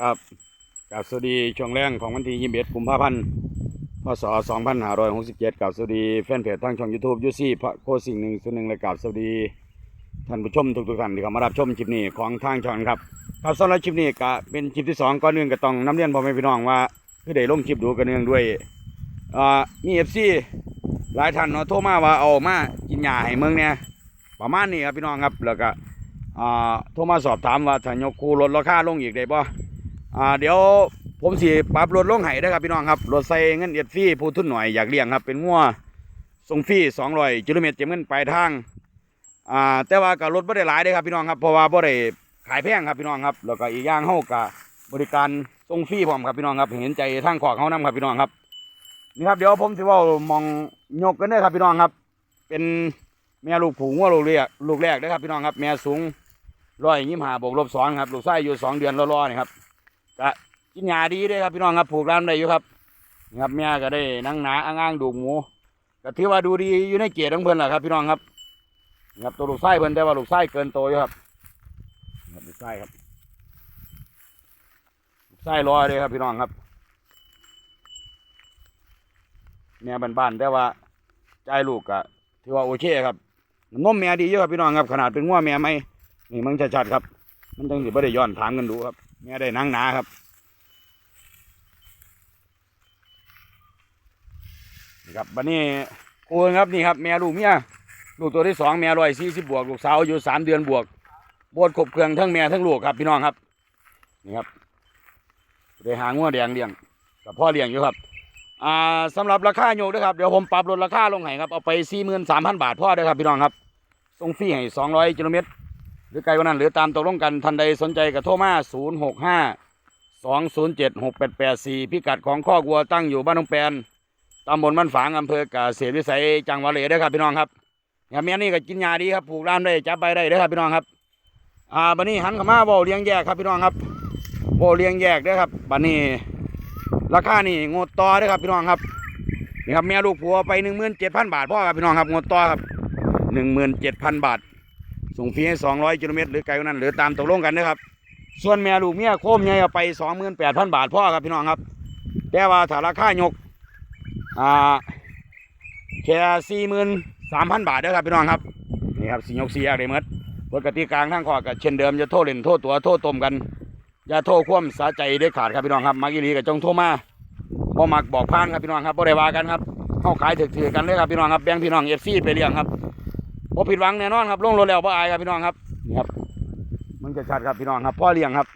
ครับกับสวัสดีช่วงแรงของวันที่ยี่สิบเอ็ดกุมภาพันธ์พศสองพันห้าร้อยหกสิบเจ็ดกับสวัสดีแฟนเพจทางช่องยูทูบยูซี่พระโคสิ่งหนึ่งส่วนหนึ่งและกับสวัสดีท่านผู้ชมทุกๆท่านที่เข้ามารับชมคลิปนี้ของทางช่องครับครับสำหรับคลิปนี้ก็เป็นคลิปที่สองก่อนอื่นก็ต้องน้ำเรียนพ่อแม่พี่น้องว่าคือได้ลงคลิปดูกันเนื่องด้วยอ่ามีเอฟซีหลายท่านเนาะโทรมาว่าเอามากินยาให้เมืองเนี่ยประมาณนี้ครับพี่น้องครับแล้วก็อ่าโทรมาสอบถามว่าถ้ายกคูลดราคาลงอีกได้บ่ อ่าเดี๋ยวผมสิปรับลดลงให้ได้ครับพี่น้องครับรถใส่เงินเอ็ดฟรีผู้ทุนหน่อยอยากเลี้ยงครับ เป็นงัวส่งฟรีสองร้อยกิโลเมตรเจ็บเงินปลายทางอ่าแต่ว่าก็รถไม่ได้หลายเด้ครับพี่น้องครับเพราะว่าบ่ได้ขายแพงครับพี่น้องครับ แล้วก็อีกอย่างเฮาก็บบริการส่งฟรีพร้อมครับพี่น้องครับเห็นใจทางขวากเฮานํครับพี่น้องครับนี่ครับเดี๋ยวผมสิว่ามองยกกันเด้ครับพี่น้องครับ เป็นแม่ลูกผูงัวลูกเรียกลูกแรกเด้ครับพี่น้องครับ แม่สูงร้อยยี่สิบห้าบวกลบสองครับลูกไส้อยู่สองเดือนรอๆนี่ครับ ก็กินหญ้าดีเด้ครับพี่น้องครับผูกร้านได้อยู่ครับนี่ครับแม่ก็ได้นั่งหนาอ้างๆดูหมูก็ถือว่าดูดีอยู่ในเกียรติของเพิ่นแหละครับพี่น้องครับนี่ครับตัวลูกไส้เพิ่นแต่ว่าลูกไส้เกินโตอยู่ครับครับลูกไส้ครับลูกไส้รอยเลยครับพี่น้องครับแม่บ้านๆแต่ว่าใจลูกก็ถือว่าโอเคครับนมแม่ดีอยู่ครับพี่น้องครับขนาดเป็นง้วแม่ไหมนี่มันชัดๆครับ มันต้องสิบ่ได้ย้อนถามกันดูครับ แม่ได้นั่งหนาครับนี่ครับบันนี้โอนครับนี่ครับแม่ลูกเมียลูกตัวที่สองแม่ร้อยสี่สิบบวกลูกสาวอยู่สามเดือนบวกบวชขบเครื่องทั้งแม่ทั้งลูกครับพี่น้องครับนี่ครับได้หางัวแดงเลี้ยงกับพ่อเลี้ยงอยู่ครับอ่าสำหรับราคาโยกนะครับเดี๋ยวผมปรับลดราคาลงให้ครับเอาไปสี่หมื่นสามพันบาทพ่อเด้ครับพี่น้องครับส่งฟรีให้สองร้อยกิโลเมตร หรือไกลกว่านั้น หรือตามตกลงกันทันใดสนใจกับโทรมา0 6 5 2 0 7 6 8 8 4 พิกัดของข้อกวัวตั้งอยู่บ้านนองแปนตำบลบ้านฝางอำเภอกเกษตรวิสัยจังหวัดเลยด้อครับพี่น้องครับอย่างแม่นี่ก็กินยาดีครับผูกร้านได้จับใบได้ด้อครับพี่น้องครับอ่าบันนี้หันเข้ามาบ่เลี้ยงแยกครับพี่น้องครับบ่เลี้ยงแยกด้อครับบันนี้ราคานี่งดต่อด้อครับพี่น้องครับนี่ครับแม่ลูกผัวไปหนึ่งหมื่นเจ็ดพันบาทพ่อครับพี่น้องครับงดต่อครับหนึ่งหมื่นเจ็ดพันบาท ส่งฟรีให้สองร้อยกิโลเมตรหรือไกลกว่านั้น หรือตามตกลงกันนะครับ ส่วนแม่ลูกเมียโคมใหญ่เอาไปสองหมื่นแปดพันบาทพ่อครับพี่น้องครับ แต่ว่าถ้าราคายกอ่าแค่สี่หมื่นสามพันบาทเด้อครับพี่น้องครับนี่ครับสียกสีแยกได้หมดปกติกลางทางขอก็เช่นเดิมจะโทษเล่นโทษตัวโทษตมกันอย่าโทษคว่ำสาใจได้ขาดครับพี่น้องครับมักอีหลีกับจงโทรมาบ่มักบอกพานครับพี่น้องครับบ่ได้ว่ากันครับเข้าขายถือๆกันเลยครับพี่น้องครับแบ่งพี่น้องเอฟซีไปเลี้ยงครับ บ่ผิดหวังแน่นอนครับลงรถแล้วบ่อายครับพี่น้องครับนี่ครับมันจะชัดครับพี่น้องครับพ่อเลี้ยงครับ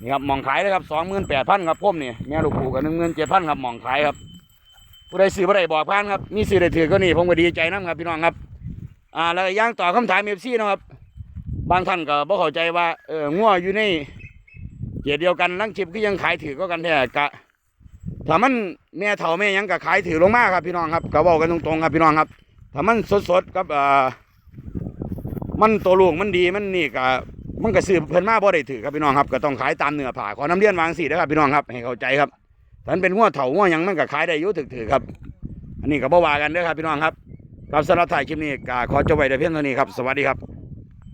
นี่ครับหมองขายเลยครับสองหมื่นแปดพันครับพ่มนี่แม่ลูกผูกับหนึ่งหมื่นเจ็ดพันครับหมองขายครับผู้ใดซื้อผู้ใดบอกพันครับมีซื้อได้ถือก็นี่ผมก็ดีใจน้ำครับพี่น้องครับอ่าแล้วก็ย่างต่อคำถามเอฟซีนะครับ บางท่านก็บ่เข้าใจว่าเอองัวอยู่ในเกียรเดียวกันลังชิบก็ยังขายถือก็กันแท้กะถ้ามันแม่เฒ่าแม่หยังก็ขายถือลงมาครับพี่น้องครับก็บอกกันตรงๆครับพี่น้องครับ ถ้ามันสดๆกับอ่ามันตัวลูกมันดีมันนี่ก็มันก็ซื้อเพิ่นมาบ่ได้ถือครับพี่น้องครับก็ต้องขายตามเนื้อผ่าขอน้ำเลี้ยนวางสีนะครับพี่น้องครับให้เข้าใจครับถ้ามันเป็นงัวเถางัวยังมันก็ขายได้ยุ่ถือครับ อันนี้ก็บ่ว่ากันเด้อครับพี่น้องครับครับสำหรับถ่ายคลิปนี้ก็ขอจบไว้แต่เพียงเท่านี้ครับสวัสดีครับ